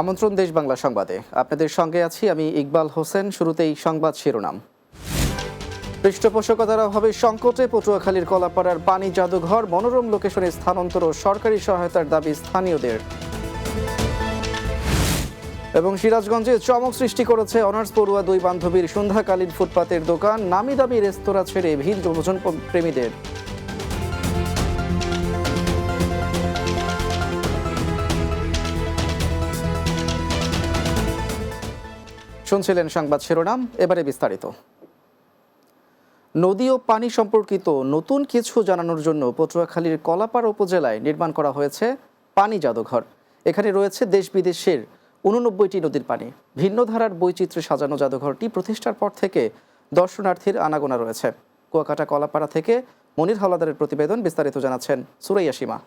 আমন্ত্রণ দেশ বাংলা সংবাদে। আপনাদের সঙ্গে আছি আমি ইকবাল হোসেন, শুরুতেই সংবাদ শিরোনাম। পৃষ্ঠপোষকতার অভাবে সংকটে পটুয়াখালীর কলাপাড়ার পানি জাদুঘর, মনোরম লোকেশনে স্থানান্তর ও সরকারি সহায়তার দাবি স্থানীয়দের। এবং সিরাজগঞ্জে চমক সৃষ্টি করেছে অনার্স পড়ুয়া দুই বান্ধবীর সন্ধ্যাকালীন ফুটপাতের দোকান। নামি দামি রেস্তোরাঁ ছেড়ে ভিড় ভোজন প্রেমীদের শুনছিলেন সংবাদ শিরোনাম, এবারে বিস্তারিত। নদী ও পানি সম্পর্কিত নতুন কিছু জানানোর জন্য পটুয়াখালীর কলাপাড়া উপজেলায় নির্মাণ করা হয়েছে পানি জাদুঘর। এখানে রয়েছে দেশ বিদেশের উননব্বইটি নদীর পানি। ভিন্ন ধারার বৈচিত্র্যে সাজানো জাদুঘরটি প্রতিষ্ঠার পর থেকে দর্শনার্থীর আনাগোনা রয়েছে। কুয়াকাটা কলাপাড়া থেকে মনির হাওলাদারের প্রতিবেদন বিস্তারিত জানাচ্ছেন সুরাইয়া সীমা।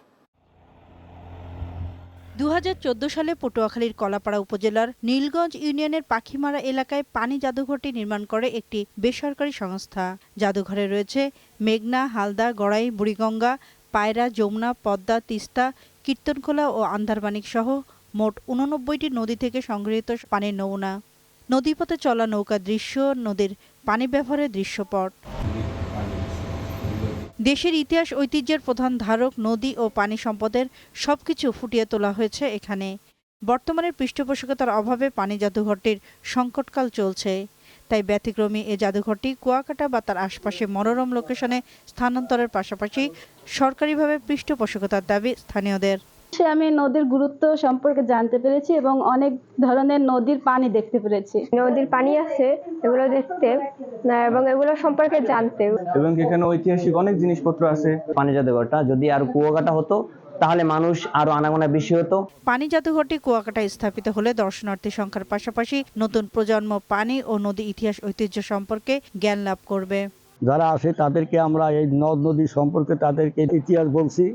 দু হাজার চোদ্দ সালে পটুয়াখালীর কলাপাড়া উপজেলার নীলগঞ্জ ইউনিয়নের পাখিমারা এলাকায় পানি জাদুঘরটি নির্মাণ করে একটি বেসরকারি সংস্থা। জাদুঘরে রয়েছে মেঘনা, হালদা, গড়াই, বুড়িগঙ্গা, পায়রা, যমুনা, পদ্মা, তিস্তা, কীর্তনখোলা ও আন্ধারবাণিক সহ মোট উননব্বইটি নদী থেকে সংগৃহীত পানির নমুনা। নদীপথে চলা নৌকা দৃশ্য, নদীর পানি ব্যবহারের দৃশ্যপট। দেশের ইতিহাস ঐতিহ্যের প্রধান ধারক, নদী ও পানি সম্পদের সবকিছু ফুটিয়ে তোলা হয়েছে এখানে। বর্তমানে পৃষ্ঠপোষকতার অভাবে পানি জাদুঘরটির সংকটকাল চলছে। তাই ব্যতিক্রমী এ জাদুঘরটি কুয়াকাটা বা তার আশপাশে মনোরম লোকেশনে স্থানান্তরের পাশাপাশি সরকারিভাবে পৃষ্ঠপোষকতার দাবি স্থানীয়দের। সে আমি নদীর গুরুত্ব সম্পর্কে জানতে পেরেছি এবং অনেক ধরনের নদীর পানি দেখতে পেরেছি। নদীর পানি আছে এগুলো দেখতে এবং এগুলো সম্পর্কে জানতে। এবং এখানে ঐতিহাসিক অনেক জিনিসপত্র আছে। পানি জাদুঘরটা যদি আর কুয়াকাটা হতো তাহলে মানুষ আরও আনাগোনা বেশি হতো। পানি জাদুঘরটি কুয়াকাটায় স্থাপিত হলে দর্শনার্থী সংখ্যার পাশাপাশি নতুন প্রজন্ম পানি ও নদী ইতিহাস ঐতিহ্য সম্পর্কে জ্ঞান লাভ করবে। যারা আসে তাদেরকে আমরা এই নদ নদী সম্পর্কে তাদেরকে ইতিহাস বলছি।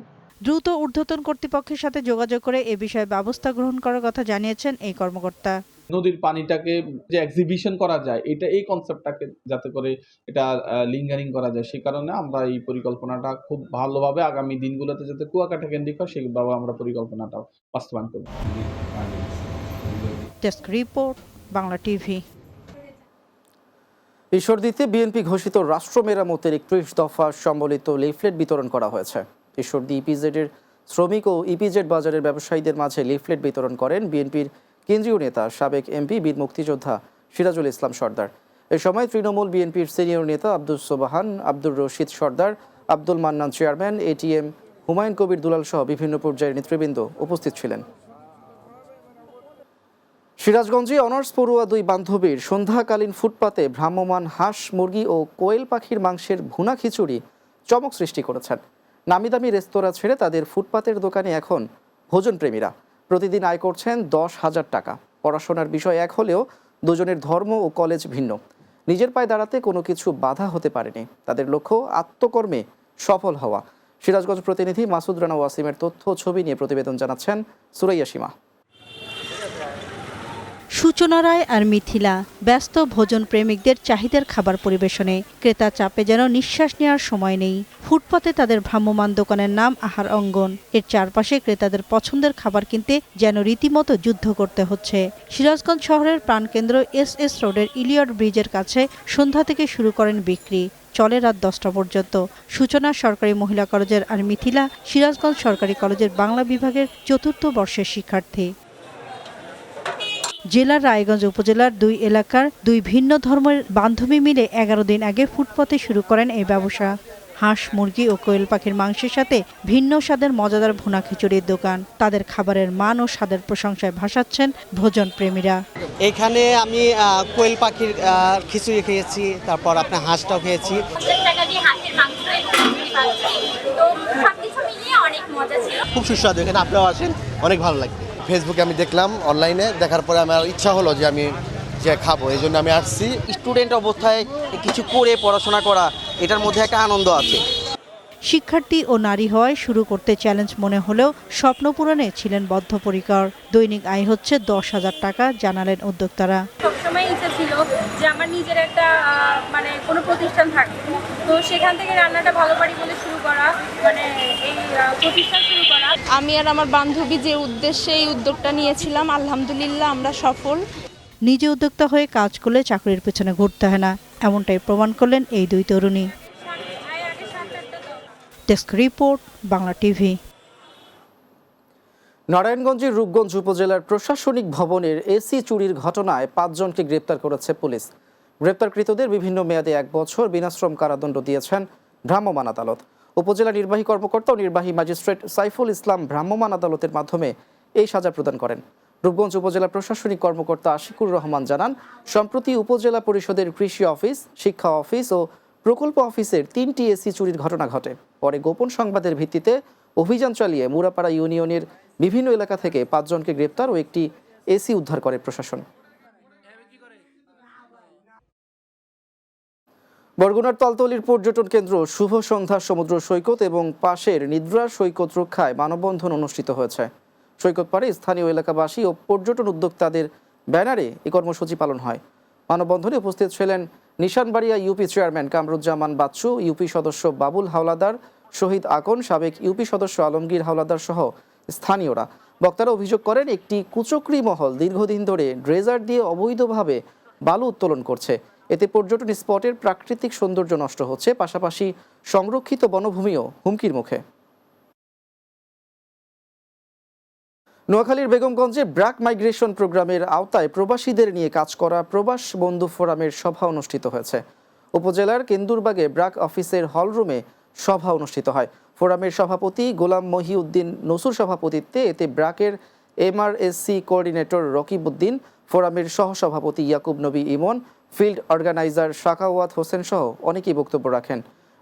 দ্রুত ঊর্ধ্বতন কর্তৃপক্ষের সাথে যোগাযোগ করে এ বিষয়ে ব্যবস্থা গ্রহণ করার কথা জানিয়েছেন এই কর্মকর্তা। নদীর পানিটাকে যে এক্সিবিশন করা যায় এটা এই কনসেপ্টটাকে যাতে করে এটা লিঙ্গারিং করা যায়। সেই কারণে আমরা এই পরিকল্পনাটা খুব ভালোভাবে আগামী দিনগুলোতে যাতে কুয়াকাটা কেন্দ্রিক হয় সেইভাবে আমরা পরিকল্পনাটা বাস্তবায়ন করব। ডেস্ক রিপোর্ট বাংলা টিভি ঈশ্বরদীতে বিএনপি ঘোষিত রাষ্ট্র মেরামতের একত্রিশ দফা সম্বলিত লিফলেট বিতরণ করা হয়েছে। ঈশ্বরদী ইপিজেডের শ্রমিক ও ইপিজেড বাজারের ব্যবসায়ীদের মাঝে লিফলেট বিতরণ করেন বিএনপির কেন্দ্রীয় নেতা সাবেক এমপি, বীর মুক্তিযোদ্ধা সিরাজুল ইসলাম সর্দার। এ সময় তৃণমূল বিএনপির সিনিয়র নেতা আব্দুল সোবাহান, আব্দুর রশিদ সর্দার, আব্দুল মান্নান চেয়ারম্যান এটিএম হুমায়ুন কবির দুলাল সহ বিভিন্ন পর্যায়ের নেতৃবৃন্দ উপস্থিত ছিলেন। সিরাজগঞ্জে অনার্স পড়ুয়া দুই বান্ধবীর সন্ধ্যাকালীন ফুটপাতে ভ্রাম্যমান হাঁস, মুরগি ও কোয়েল পাখির মাংসের ভুনা খিচুড়ি চমক সৃষ্টি করেছেন। নামি দামি রেস্তোরাঁ ছেড়ে তাদের ফুটপাতের দোকানে এখন ভোজনপ্রেমীরা। প্রতিদিন আয় করছেন দশ হাজার টাকা। পড়াশোনার বিষয় এক হলেও দুজনের ধর্ম ও কলেজ ভিন্ন। নিজের পায়ে দাঁড়াতে কোনো কিছু বাধা হতে পারেনি। তাদের লক্ষ্য আত্মকর্মে সফল হওয়া। সিরাজগঞ্জ প্রতিনিধি মাসুদ রানা ওয়াসিমের তথ্য ছবি নিয়ে প্রতিবেদন জানাচ্ছেন সুরাইয়া সীমা। সূচনা রায় আর মিথিলা ব্যস্ত ভোজন প্রেমিকদের চাহিদার খাবার পরিবেশনে। ক্রেতা চাপে যেন নিঃশ্বাস নেওয়ার সময় নেই। ফুটপাতে তাদের ভ্রাম্যমান দোকানের নাম আহার অঙ্গন। এর চারপাশে ক্রেতাদের পছন্দের খাবার কিনতে যেন রীতিমতো যুদ্ধ করতে হচ্ছে। সিরাজগঞ্জ শহরের প্রাণকেন্দ্র এস এস রোডের ইলিয়ট ব্রিজের কাছে সন্ধ্যা থেকে শুরু করেন বিক্রি। চলে রাত দশটা পর্যন্ত। সূচনা সরকারি মহিলা কলেজের আর মিথিলা সিরাজগঞ্জ সরকারি কলেজের বাংলা বিভাগের চতুর্থ বর্ষের শিক্ষার্থী। জেলার রায়গঞ্জ উপজেলার দুই এলাকার দুই ভিন্ন ধর্মের বান্ধবী মিলে এগারো দিন আগে ফুটপথে শুরু করেন এই ব্যবসা। হাঁস মুরগি ও কোয়েল পাখির মাংসের সাথে ভিন্ন স্বাদের মজাদার ভুনা খিচুড়ির দোকান। তাদের খাবারের মান ও স্বাদের প্রশংসায় ভাসাচ্ছেন ভোজন প্রেমীরা। এখানে আমি কোয়েল পাখির খিচুড়ি খেয়েছি তারপর আপনার হাঁসটাও খেয়েছি। পঞ্চাশ টাকা দিয়ে হাঁসের মাংস এবং খিচুড়ি পাচ্ছি তো সবকিছু মিলিয়ে অনেক মজা ছিল। খুব সুস্বাদু এখানে আপনিও আসেন অনেক ভালো লাগবে। ফেসবুকে আমি দেখলাম অনলাইনে দেখার পরে আমার ইচ্ছা হলো যে আমি যে খাব এই জন্য আমি আসছি। স্টুডেন্ট অবস্থায় কিছু করে পড়াশোনা করা এটার মধ্যে একটা আনন্দ আছে। শিক্ষার্থী ও নারী হওয়ায় শুরু করতে চ্যালেঞ্জ মনে হলেও স্বপ্ন পূরণে ছিলেন বদ্ধপরিকর। দৈনিক আয় হচ্ছে দশ হাজার টাকা জানালেন উদ্যোক্তারা। সবসময় ইচ্ছা ছিল যে আমার নিজের একটা মানে কোনো প্রতিষ্ঠান থাকবে। তো সেখান থেকে রান্নাটা ভালো পারি বলে শুরু করা মানে এই প্রতিষ্ঠান শুরু করা। আমি আর আমার বান্ধবী যে উদ্দেশ্যে এই উদ্যোগটা নিয়েছিলাম আলহামদুলিল্লাহ আমরা সফল। নিজে উদ্যোক্তা হয়ে কাজ করলে চাকরির পেছনে ঘুরতে হয় না এমনটাই প্রমাণ করলেন এই দুই তরুণী। Desk report Bangla TV. নারায়ণগঞ্জের রূপগঞ্জ উপজেলার প্রশাসনিক ভবনের এসি চুরির ঘটনায় পাঁচজনকে গ্রেপ্তার করেছে পুলিশ। গ্রেপ্তারকৃতদের বিভিন্ন মেয়াদে এক বছর বিনাশ্রম কারাদণ্ড দিয়েছেন ভ্রাম্যমাণ আদালত। উপজেলা নির্বাহী কর্মকর্তা ও নির্বাহী ম্যাজিস্ট্রেট সাইফুল ইসলাম ভ্রাম্যমাণ আদালতের মাধ্যমে এই সাজা প্রদান করেন। রূপগঞ্জ উপজেলা প্রশাসনিক কর্মকর্তা আশিকুর রহমান জানান, সম্প্রতি উপজেলা পরিষদের কৃষি অফিস, শিক্ষা অফিস ও প্রকল্প অফিসের তিনটি এসি চুরির ঘটনা ঘটে। পরে গোপন সংবাদের ভিত্তিতে অভিযান চালিয়ে মুরাপাড়া ইউনিয়নের বিভিন্ন এলাকা থেকে পাঁচজনকে গ্রেপ্তার ও একটি এসি উদ্ধার করে প্রশাসন। বরগুনার তলতলির পর্যটন কেন্দ্র শুভ সন্ধ্যা সমুদ্র সৈকত এবং পাশের নিদ্রার সৈকত রক্ষায় মানববন্ধন অনুষ্ঠিত হয়েছে। সৈকত পাড়ে স্থানীয় এলাকাবাসী ও পর্যটন উদ্যোক্তাদের ব্যানারে এই কর্মসূচি পালন হয়। মানববন্ধনে উপস্থিত ছিলেন Nishanbaria UP chairman Kamruzzaman Bachchu, UP সদস্য বাবুল হাওলাদার, শহীদ আকন, সাবেক ইউপি সদস্য আলমগীর হাওলাদার সহ স্থানীয়রা। বক্তারা অভিযোগ করেন, একটি কুচক্রি মহল দীর্ঘদিন ধরে ড্রেজার দিয়ে অবৈধভাবে বালু উত্তোলন করছে। এতে পর্যটন স্পটের প্রাকৃতিক সৌন্দর্য নষ্ট হচ্ছে, পাশাপাশি সংরক্ষিত বনভূমিও হুমকির মুখে। নোয়াখালীর বেগমগঞ্জে ব্র্যাক মাইগ্রেশন প্রোগ্রামের আওতায় প্রবাসীদের নিয়ে কাজ করা প্রবাস বন্ধু ফোরামের সভা অনুষ্ঠিত হয়েছে। উপজেলার কেন্দুরবাগে ব্র্যাক অফিসের হলরুমে সভা অনুষ্ঠিত হয়। ফোরামের সভাপতি গোলাম মহিউদ্দিন নসুর সভাপতিত্বে এতে ব্র্যাকের এমআরএসসি কোঅর্ডিনেটর রকিবউদ্দিন, ফোরামের সহসভাপতি ইয়াকুব নবী ইমন ফিল্ড অর্গানাইজার শাকাওয়াত হোসেন সহ অনেকেই বক্তব্য রাখেন।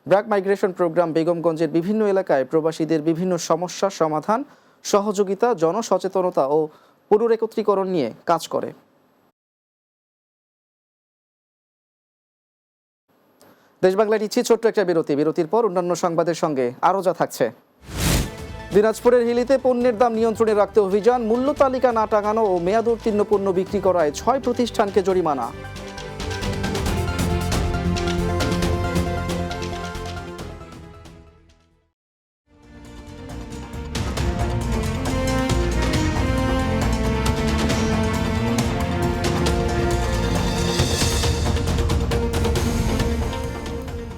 ব্র্যাক মাইগ্রেশন প্রোগ্রাম বেগমগঞ্জের বিভিন্ন এলাকায় প্রবাসীদের বিভিন্ন সমস্যা, সমাধান, সহযোগিতা, জনসচেতনতা ও পুনরেকত্রীকরণ নিয়ে কাজ করে। দেশ বাংলা নিচ্ছি ছোট্ট একটা বিরতি। বিরতির পর অন্যান্য সংবাদের সঙ্গে আরও যা থাকছে। দিনাজপুরের হিলিতে পণ্যের দাম নিয়ন্ত্রণে রাখতে অভিযান, মূল্য তালিকা না টাঙানো ও মেয়াদ উত্তীর্ণ পণ্য বিক্রি করায় ছয় প্রতিষ্ঠানকে জরিমানা।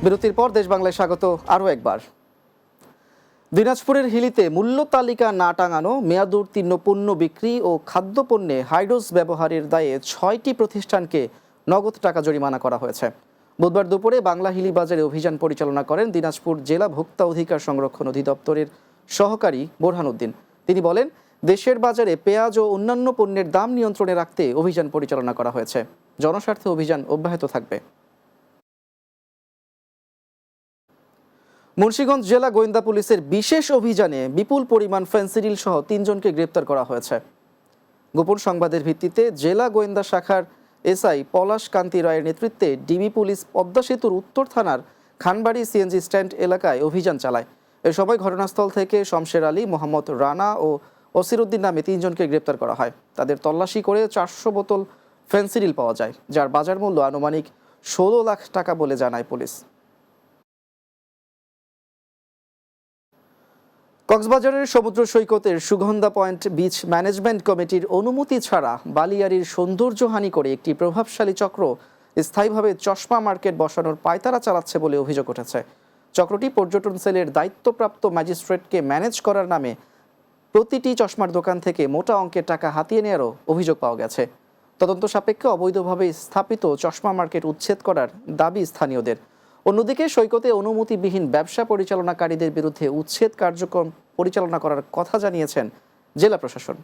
বিরতির পর দেশ বাংলায় স্বাগত আরও একবার। দিনাজপুরের হিলিতে মূল্য তালিকা না টাঙানো মেয়াদ উত্তীর্ণ পণ্য বিক্রি ও খাদ্যপণ্যে হাইডোজ ব্যবহারের দায়ে ছয়টি প্রতিষ্ঠানকে নগদ টাকা জরিমানা করা হয়েছে। বুধবার দুপুরে বাংলা হিলি বাজারে অভিযান পরিচালনা করেন দিনাজপুর জেলা ভোক্তা অধিকার সংরক্ষণ অধিদপ্তরের সহকারী বোরহানুদ্দিন। তিনি বলেন, দেশের বাজারে পেঁয়াজ ও অন্যান্য পণ্যের দাম নিয়ন্ত্রণে রাখতে অভিযান পরিচালনা করা হয়েছে। জনস্বার্থে অভিযান অব্যাহত থাকবে। মুন্সিগঞ্জ জেলা গোয়েন্দা পুলিশের বিশেষ অভিযানে বিপুল পরিমাণ ফেন্সিডিল সহ তিনজনকে গ্রেপ্তার করা হয়েছে। গোপন সংবাদের ভিত্তিতে জেলা গোয়েন্দা শাখার এসআই পলাশ কান্তি রায়ের নেতৃত্বে ডিবি পুলিশ পদ্মা সেতুর উত্তর থানার খানবাড়ি সিএনজি স্ট্যান্ড এলাকায় অভিযান চালায়। এ সময় ঘটনাস্থল থেকে শমশের আলী, মোহাম্মদ রানা ও অসিরুদ্দিন নামে তিনজনকে গ্রেপ্তার করা হয়। তাদের তল্লাশি করে চারশো বোতল ফেন্সিডিল পাওয়া যায়, যার বাজার মূল্য আনুমানিক ষোলো লাখ টাকা বলে জানায় পুলিশ। কক্সবাজারের সমুদ্র সৈকতের সুগন্ধা পয়েন্ট বিচ ম্যানেজমেন্ট কমিটির অনুমতি ছাড়া বালিয়াড়ির সৌন্দর্যহানি করে একটি প্রভাবশালী চক্র স্থায়ীভাবে চশমা মার্কেট বসানোর পায়তারা চালাচ্ছে বলে অভিযোগ উঠেছে। চক্রটি পর্যটন সেলের দায়িত্বপ্রাপ্ত ম্যাজিস্ট্রেটকে ম্যানেজ করার নামে প্রতিটি চশমার দোকান থেকে মোটা অঙ্কের টাকা হাতিয়ে নেওয়ারও অভিযোগ পাওয়া গেছে। তদন্ত সাপেক্ষে অবৈধভাবে স্থাপিত চশমা মার্কেট উচ্ছেদ করার দাবি স্থানীয়দের। অন্যদিকে সৈকতে অনুমতিবিহীন ব্যবসা পরিচালনাকারীদের বিরুদ্ধে উচ্ছেদ কার্যক্রম পরিচালনা করার কথা জানিয়েছেন জেলা প্রশাসন।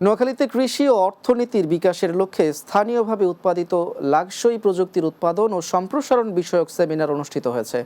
নোয়াখালীতে কৃষি ও অর্থনীতির বিকাশের লক্ষ্যে স্থানীয়ভাবে উৎপাদিত লাক্সই প্রযুক্তির উৎপাদন ও সম্প্রসারণ বিষয়ক সেমিনার অনুষ্ঠিত হয়েছে।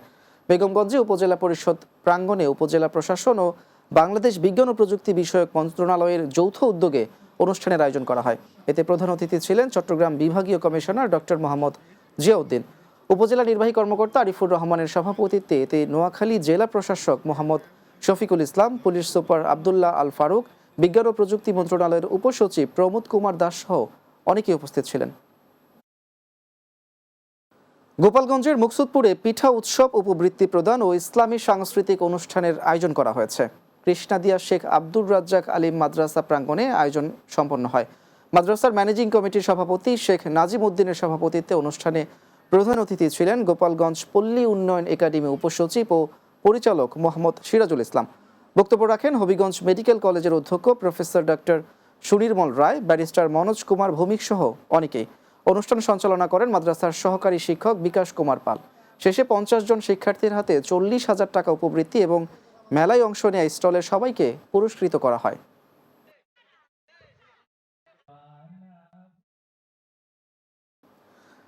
বেগমগঞ্জে উপজেলা পরিষদ প্রাঙ্গণে উপজেলা প্রশাসন ও বাংলাদেশ বিজ্ঞান ও প্রযুক্তি বিষয়ক মন্ত্রণালয়ের যৌথ উদ্যোগে অনুষ্ঠানের আয়োজন করা হয়। এতে প্রধান অতিথি ছিলেন চট্টগ্রাম বিভাগীয় কমিশনার ডক্টর মোহাম্মদ জিয়াউদ্দিন। উপজেলা নির্বাহী কর্মকর্তা আরিফুর রহমানের সভাপতিত্বে এতে নোয়াখালী জেলা প্রশাসক মোহাম্মদ শফিকুল ইসলাম, পুলিশ সুপার আবদুল্লাহ আল ফারুক, বিজ্ঞান ও প্রযুক্তি মন্ত্রণালয়ের উপসচিব প্রমোদ কুমার দাস সহ অনেকেই উপস্থিত ছিলেন। গোপালগঞ্জের মুকসুদপুরে পিঠা উৎসব উপবৃত্তি প্রদান ও ইসলামী সাংস্কৃতিক অনুষ্ঠানের আয়োজন করা হয়েছে। কৃষ্ণাদিয়া শেখ আব্দুর রাজ্জাক আলিম মাদ্রাসা প্রাঙ্গণে আয়োজন সম্পন্ন হয়। মাদ্রাসার ম্যানেজিং কমিটির সভাপতি শেখ নাজিম উদ্দিনের সভাপতিত্বে অনুষ্ঠানে প্রধান অতিথি ছিলেন গোপালগঞ্জ পল্লী উন্নয়ন একাডেমি উপসচিব ও পরিচালক মোহাম্মদ সিরাজুল ইসলাম। বক্তব্য রাখেন হবিগঞ্জ মেডিকেল কলেজের অধ্যক্ষ professor doctor Sunirmal Roy, barrister Monoj Kumar Bhowmik সহ অনেকেই। অনুষ্ঠান সঞ্চালনা করেন মাদ্রাসার সহকারী শিক্ষক বিকাশ কুমার পাল। শেষে পঞ্চাশ জন শিক্ষার্থীর হাতে চল্লিশ হাজার টাকা উপবৃত্তি এবং মেলায় অংশ নেয় স্টলের সবাইকে পুরস্কৃত করা হয়।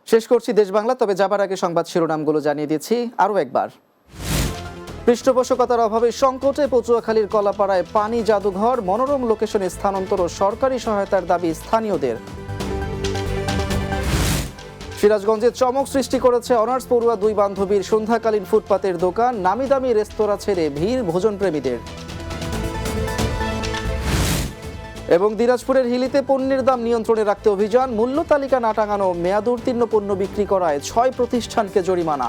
শেষ করছি দেশ বাংলা, তবে যাবার আগে সংবাদ শিরোনামগুলো জানিয়ে দিচ্ছি আরও একবার। পৃষ্ঠপোষকতার অভাবে সংকটে পচুয়াখালীর কলাপাড়ায় পানি জাদুঘর, মনোরম লোকেশনে স্থানান্তর ও সরকারি সহায়তার দাবি স্থানীয়দের। সিরাজগঞ্জে চমক সৃষ্টি করেছে অনার্স পড়ুয়া দুই বান্ধবীর সন্ধ্যাকালীন ফুটপাতের দোকান। নামি দামি রেস্তোরাঁ ছেড়ে ভিড় ভোজনপ্রেমীদের। এবং দিনাজপুরের হিলিতে পণ্যের দাম নিয়ন্ত্রণে রাখতে অভিযান। মূল্য তালিকা না টাঙানো মেয়াদ উত্তীর্ণ পণ্য বিক্রি করায় ছয় প্রতিষ্ঠানকে জরিমানা।